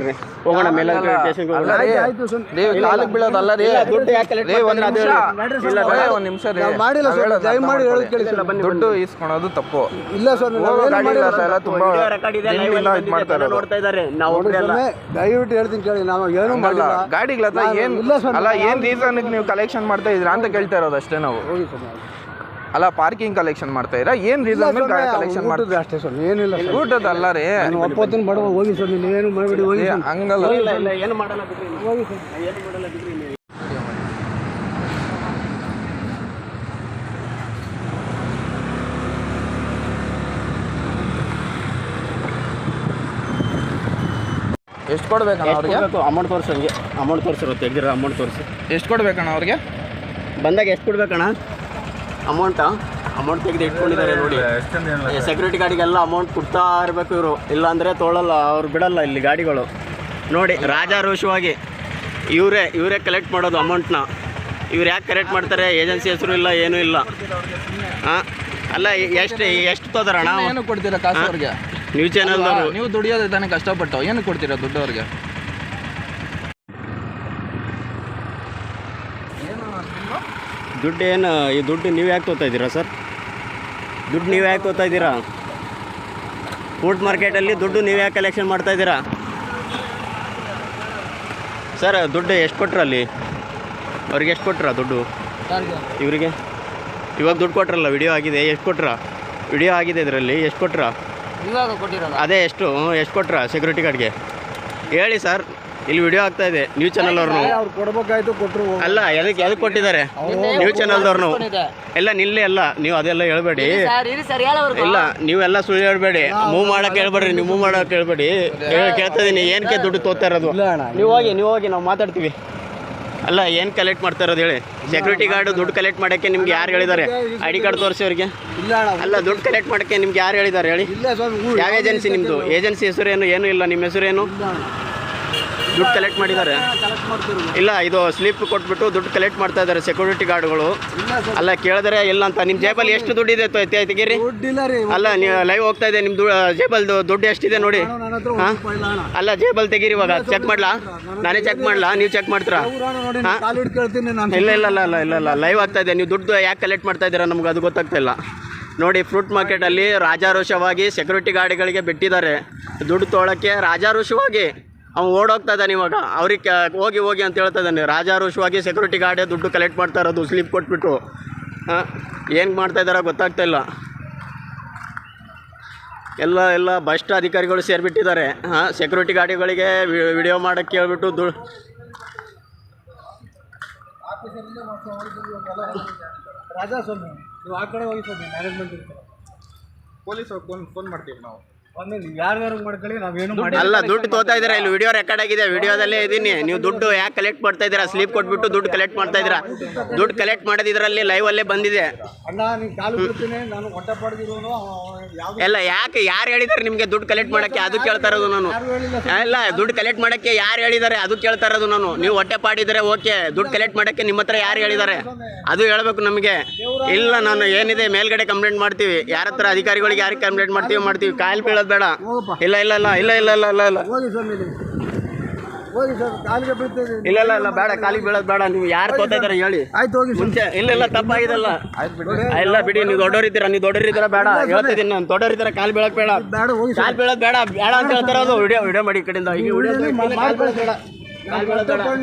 ರೀ. ನಿಮಿಷ. ಮಾಡಿಲ್ಲ ದಯ ಮಾಡಿ ದುಡ್ಡು ತಪ್ಪು. ಇಲ್ಲ ಸರ್ ಮಾಡ್ತಾರೆ ದಯವಿಟ್ಟು ಹೇಳ್ತೀನಿ ಕೇಳಿ ಗಾಡಿಗಳ ಏನು ಇಲ್ಲ ಅಲ್ಲ ಏನು ನೀವು ಕಲೆಕ್ಷನ್ ಮಾಡ್ತಾ ಇದ್ದೀರಾ ಅಂತ ಕೇಳ್ತಾ ಇರೋದು ಅಷ್ಟೇ ನಾವು. ಅಲ್ಲ ಪಾರ್ಕಿಂಗ್ ಕಲೆಕ್ಷನ್ ಮಾಡ್ತಾ ಇದ್ದೀರಾ? ಏನ್ ಇಲ್ಲ ರೀಸನ್ ಗಾಡಿ ಕಲೆಕ್ಷನ್ ಊಟದ್ದು ಮಾಡ್ತಾ ಅಷ್ಟೇ ಏನಿಲ್ಲ. ಊಟದಲ್ಲ ರೀ. ನಾನು ಒಪ್ಪತ್ತಿನ ಬಡವ ಹೋಗಿ ಸ್ವಾಮಿ ನೀವೇನು ಮಾಡಬೇಡಿ ಹೋಗಿ ಹಂಗಲ್ಲ. ಇಲ್ಲ ಇಲ್ಲ ಏನು ಮಾಡಲ್ಲ ಬಿಡ್ರಿ ಹೋಗಿ ಸ್ವಾಮಿ. ಏನು ಮಾಡಲ್ಲ ಬಿಡ್ರಿ ನೀವು. ಎಷ್ಟು ಕೊಡ್ಬೇಕಣ್ಣ ಅವ್ರಿಗೆ? ಅಮೌಂಟ್ ತೋರಿಸಿ ಹಂಗೆ. ಅಮೌಂಟ್ ತೋರಿಸಿರೋ ತೆಗ್ದಿರೋ ಅಮೌಂಟ್ ತೋರಿಸಿ. ಎಷ್ಟು ಕೊಡ್ಬೇಕಣ್ಣ ಅವ್ರಿಗೆ? ಬಂದಾಗ ಎಷ್ಟು ಕೊಡ್ಬೇಕಣ್ಣ? ಅಮೌಂಟಾ ಅಮೌಂಟ್ ತೆಗೆದು ಇಟ್ಕೊಂಡಿದ್ದಾರೆ ನೋಡಿ. ಸೆಕ್ಯೂರಿಟಿ ಗಾಡಿಗೆಲ್ಲ ಅಮೌಂಟ್ ಕೊಡ್ತಾ ಇರಬೇಕು ಇವರು. ಇಲ್ಲಾಂದರೆ ತೊಗೊಳಲ್ಲ ಅವ್ರು ಬಿಡಲ್ಲ ಇಲ್ಲಿ ಗಾಡಿಗಳು. ನೋಡಿ ರಾಜಾರೋಷವಾಗಿ ಇವರೇ ಇವರೇ ಕಲೆಕ್ಟ್ ಮಾಡೋದು ಅಮೌಂಟ್ನ ಇವ್ರು ಯಾಕೆ ಕಲೆಕ್ಟ್ ಮಾಡ್ತಾರೆ? ಏಜೆನ್ಸಿ ಹೆಸರು ಇಲ್ಲ ಏನೂ ಇಲ್ಲ. ಹಾಂ ಅಲ್ಲ ಎಷ್ಟು ಎಷ್ಟು ತೋದಾರಣ್ಣ ಏನು ಕೊಡ್ತೀರಾ ಕಾಸು ಅವ್ರಿಗೆ? ನ್ಯೂಸ್ ಚಾನಲ್ದವರು ನೀವು ದುಡಿಯೋದೇ ತಾನೇ ಕಷ್ಟಪಟ್ಟು. ಏನು ಕೊಡ್ತೀರಾ ದುಡ್ಡು ಅವ್ರಿಗೆ? ದುಡ್ಡು ಏನು ಈ ದುಡ್ಡು ನೀವು ಯಾಕೆ ತೋತಾ ಇದ್ದೀರಾ ಸರ್? ದುಡ್ಡು ನೀವು ಯಾಕೆ ತೋತಾ ಇದ್ದೀರಾ? ಫುಡ್ ಮಾರ್ಕೆಟಲ್ಲಿ ದುಡ್ಡು ನೀವು ಯಾಕೆ ಕಲೆಕ್ಷನ್ ಮಾಡ್ತಾ ಇದ್ದೀರಾ? ಸರ್ ದುಡ್ಡು ಎಷ್ಟು ಕೊಟ್ರ ಅಲ್ಲಿ ಅವ್ರಿಗೆ ಎಷ್ಟು ಕೊಟ್ರ ದುಡ್ಡು? ಇವರಿಗೆ? ಇವಾಗ ದುಡ್ಡು ಕೊಟ್ರಲ್ಲ ವಿಡಿಯೋ ಆಗಿದೆ ಎಷ್ಟು ಕೊಟ್ರ? ವಿಡಿಯೋ ಆಗಿದೆ ಇದರಲ್ಲಿ ಎಷ್ಟು ಕೊಟ್ರ? ಇವಾಗ ಕೊಟ್ಟಿರಲ್ಲ ಅದೇ ಎಷ್ಟು ಎಷ್ಟು ಕೊಟ್ರ ಸೆಕ್ಯೂರಿಟಿ ಗಾರ್ಡ್ಗೆ ಹೇಳಿ ಸರ್. ಇಲ್ಲಿ ವಿಡಿಯೋ ಆಗ್ತಾ ಇದೆ ನ್ಯೂಸ್ ಚಾನಲ್ ಅವ್ರನ್ನು ಅವ್ರು ಕೊಡ್ಬೇಕಾಯ್ತು ಕೊಟ್ಟರು ಅಲ್ಲ ಎದಕ್ಕೆ ಎದಕ್ಕೆ ಕೊಟ್ಟಿದ್ದಾರೆ? ನ್ಯೂಸ್ ಚಾನಲ್ದವ್ರನ್ನು ಎಲ್ಲ ನಿಲ್ಲೇ ಅಲ್ಲ ನೀವು ಅದೆಲ್ಲ ಹೇಳ್ಬೇಡಿ. ಇಲ್ಲ ನೀವೆಲ್ಲ ಸುಳ್ಳು ಹೇಳ್ಬೇಡಿ. ಮೂವ್ ಮಾಡಕ್ಕೆ ಹೇಳ್ಬೇಡ್ರಿ ನೀವು ಮೂವ್ ಮಾಡಕ್ಕೆ ಹೇಳ್ಬೇಡಿ. ಹೇಳ್- ಕೇಳ್ತಾ ಇದೀನಿ ಏನಕ್ಕೆ ದುಡ್ಡು ತೋತಾ ಇರೋದು? ಇಲ್ಲ ಅಣ್ಣ ನೀವು ಹೋಗಿ ನೀವು ಹೋಗಿ ನಾವು ಮಾತಾಡ್ತೀವಿ. ಅಲ್ಲ ಏನು ಕಲೆಕ್ಟ್ ಮಾಡ್ತಾ ಇರೋದು ಹೇಳಿ? ಸೆಕ್ಯೂರಿಟಿ ಗಾರ್ಡ್ ದುಡ್ಡು ಕಲೆಕ್ಟ್ ಮಾಡೋಕ್ಕೆ ನಿಮ್ಗೆ ಯಾರು ಹೇಳಿದ್ದಾರೆ? ಐ ಡಿ ಕಾರ್ಡ್ ತೋರಿಸಿ ಅವ್ರಿಗೆ ಇಲ್ಲ ಅಲ್ಲ ದುಡ್ಡು ಕಲೆಕ್ಟ್ ಮಾಡೋಕ್ಕೆ ನಿಮ್ಗೆ ಯಾರು ಹೇಳಿದ್ದಾರೆ ಹೇಳಿ? ಯಾವ ಏಜೆನ್ಸಿ ನಿಮ್ಮದು ಏಜೆನ್ಸಿ ಹೆಸರೇನು ಏನು ಇಲ್ಲ ನಿಮ್ಮ ಹೆಸರೇನು. ದುಡ್ಡು ಕಲೆಕ್ಟ್ ಮಾಡಿದ್ದಾರೆ. ಕಲೆಕ್ಟ್ ಇಲ್ಲ ಇದು ಸ್ಲಿಪ್ ಕೊಟ್ಬಿಟ್ಟು ದುಡ್ಡು ಕಲೆಕ್ಟ್ ಮಾಡ್ತಾ ಇದ್ದಾರೆ ಸೆಕ್ಯೂರಿಟಿ ಗಾರ್ಡ್ಗಳು ಅಲ್ಲ ಕೇಳಿದ್ರೆ ಇಲ್ಲ ಅಂತ. ನಿಮ್ಮ ಜೇಬಲ್ಲಿ ಎಷ್ಟು ದುಡ್ಡಿದೆ ತೆಗೀರಿ? ಅಲ್ಲ ನೀವು ಲೈವ್ ಹೋಗ್ತಾ ಇದೆ ನಿಮ್ಮ ಜೇಬಲ್ ದುಡ್ಡು ಎಷ್ಟಿದೆ ನೋಡಿ. ಹಾ? ಅಲ್ಲ ಜೇಬಲ್ ತೆಗೀರಿ ಇವಾಗ. ಚೆಕ್ ಮಾಡ್ಲಾ? ನಾನೇ ಚೆಕ್ ಮಾಡ್ಲಾ? ನೀವು ಚೆಕ್ ಮಾಡ್ತೀರಾ? ಇಲ್ಲ ಇಲ್ಲ ಇಲ್ಲ ಇಲ್ಲ ಇಲ್ಲ ಇಲ್ಲ ಲೈವ್ ಆಗ್ತಾ ಇದೆ. ನೀವು ದುಡ್ಡು ಯಾಕೆ ಕಲೆಕ್ಟ್ ಮಾಡ್ತಾ ಇದ್ದೀರಾ? ನಮ್ಗೆ ಅದು ಗೊತ್ತಾಗ್ತಾ ಇಲ್ಲ. ನೋಡಿ ಫ್ರೂಟ್ ಮಾರ್ಕೆಟಲ್ಲಿ ರಾಜಾರೋಷವಾಗಿ ಸೆಕ್ಯೂರಿಟಿ ಗಾರ್ಡ್ಗಳಿಗೆ ಬಿಟ್ಟಿದ್ದಾರೆ. ದುಡ್ಡು ತೊಗೊಳಕ್ಕೆ ರಾಜಾರೋಷವಾಗಿ. ಅವ್ನು ಓಡೋಗ್ತಾ ಇದ್ದಾನೆ ಇವಾಗ. ಅವ್ರಿಗೆ ಹೋಗಿ ಹೋಗಿ ಅಂತ ಹೇಳ್ತಾ ಇದ್ದಾನೆ ರಾಜಾರೋಷವಾಗಿ ಸೆಕ್ಯೂರಿಟಿ ಗಾರ್ಡೇ ದುಡ್ಡು ಕಲೆಕ್ಟ್ ಮಾಡ್ತಾ ಇರೋದು ಸ್ಲಿಪ್ ಕೊಟ್ಬಿಟ್ಟು. ಹಾಂ? ಏನು ಮಾಡ್ತಾ ಗೊತ್ತಾಗ್ತಾ ಇಲ್ಲ. ಎಲ್ಲ ಎಲ್ಲ ಭ್ರಷ್ಟ ಅಧಿಕಾರಿಗಳು ಸೇರಿಬಿಟ್ಟಿದ್ದಾರೆ. ಹಾಂ? ಸೆಕ್ಯೂರಿಟಿ ಗಾಡಿಗಳಿಗೆ ವಿಡಿಯೋ ಮಾಡೋಕ್ಕೆ ಹೇಳ್ಬಿಟ್ಟು ದು ರಾಜಾ ಸ್ವಾಮಿ ನೀವು ಆ ಕಡೆ ಹೋಗಿ ಸ್ವಾಮಿ ಮ್ಯಾನೇಜ್ಮೆಂಟ್ ಇರ್ತಾರೆ. ಪೊಲೀಸ್ ಫೋನ್ ಫೋನ್ ಮಾಡ್ತೀವಿ ನಾವು. ಅಲ್ಲ ದುಡ್ಡು ತೋತಾ ಇದ್ರ ಇಲ್ಲಿ ವಿಡಿಯೋ ರೆಕಾರ್ಡ್ ಆಗಿದೆ ವಿಡಿಯೋದಲ್ಲೇ ಇದೀನಿ ನೀವು ದುಡ್ಡು ಯಾಕೆ ಕಲೆಕ್ಟ್ ಮಾಡ್ತಾ ಇದೀರಾ ಸ್ಲೀಪ್ ಕೊಟ್ಬಿಟ್ಟು ದುಡ್ಡು ಕಲೆಕ್ಟ್ ಮಾಡ್ತಾ ಇದೀರಾ ದುಡ್ಡು ಕಲೆಕ್ಟ್ ಮಾಡೋದು ಇದರಲ್ಲಿ ಲೈವ್ ಅಲ್ಲೇ ಬಂದಿದೆ. ಎಲ್ಲ ಯಾಕೆ ಯಾರು ಹೇಳಿದ್ದಾರೆ ನಿಮಗೆ ದುಡ್ಡು ಕಲೆಕ್ಟ್ ಮಾಡಕ್ಕೆ? ಅದು ಕೇಳ್ತಾ ಇರೋದು ನಾನು. ಎಲ್ಲ ಇಲ್ಲ ದುಡ್ಡು ಕಲೆಕ್ಟ್ ಮಾಡಕ್ಕೆ ಯಾರು ಹೇಳಿದ್ದಾರೆ ಅದು ಕೇಳ್ತಾ ಇರೋದು ನಾನು. ನೀವು ಹೊಟ್ಟೆ ಪಾಡಿದ್ರೆ ಓಕೆ ದುಡ್ಡು ಕಲೆಕ್ಟ್ ಮಾಡಕ್ಕೆ ನಿಮ್ಮ ಹತ್ರ ಯಾರು ಹೇಳಿದ್ದಾರೆ ಅದು ಹೇಳ್ಬೇಕು ನಮಗೆ. ಇಲ್ಲ ನಾನು ಏನಿದೆ ಮೇಲ್ಗಡೆ ಕಂಪ್ಲೇಂಟ್ ಮಾಡ್ತೀವಿ. ಯಾರ ಹತ್ರ ಅಧಿಕಾರಿಗಳಿಗೆ ಯಾರಿಗೆ ಕಂಪ್ಲೇಂಟ್ ಮಾಡ್ತೀವಿ ಮಾಡ್ತೀವಿ. ಕಾಯಿಲ್ ಬೀಳೋದು ಬೇಡ. ಹೋಗಪ್ಪ. ಇಲ್ಲ ಇಲ್ಲ ಇಲ್ಲ ಇಲ್ಲ ಇಲ್ಲ ಇಲ್ಲ ಇಲ್ಲ. ಇಲ್ಲ. ಇಲ್ಲ ಇಲ್ಲ ಇಲ್ಲ ಬೇಡ ಕಾಲಿಗೆ ಬೀಳೋದು ಬೇಡ. ನೀವು ಯಾರು ತೋತಾ ಇದ್ದಾರೆ ಹೇಳಿ. ಆಯ್ತು ಹೋಗಿ ಮುಂಚೆ ಇಲ್ಲ ಇಲ್ಲ ತಪ್ಪಾಗಿದಲ್ಲ. ಇಲ್ಲ ಬಿಡಿ ನೀವು ದೊಡ್ಡವರಿದ್ದೀರಾ ನೀವು ದೊಡ್ಡವರಿದ್ದೀರಾ ಬೇಡ. ಹೇಳ್ತಿದ್ದೀನಿ ನಾನು. ದೊಡ್ಡವರಿದ್ದೀರಾ ಕಾಲು ಬೀಳಕ್ ಬೇಡ. ಬೇಡ ಕಾಲು ಬೀಳೋದು ಬೇಡ ಬೇಡ ಅಂತ ಹೇಳ್ತಾರ ಅದು ವಿಡಿಯೋ ವಿಡಿಯೋ ಮಾಡಿ ಈ ಕಡೆಯಿಂದ. ಈಗ ವಿಡಿಯೋ ಮಾಡ್ಕೊಳ್ಳಿ ಬೇಡ. ಕಾಲು ಬೀಳೋದು ಬೇಡ.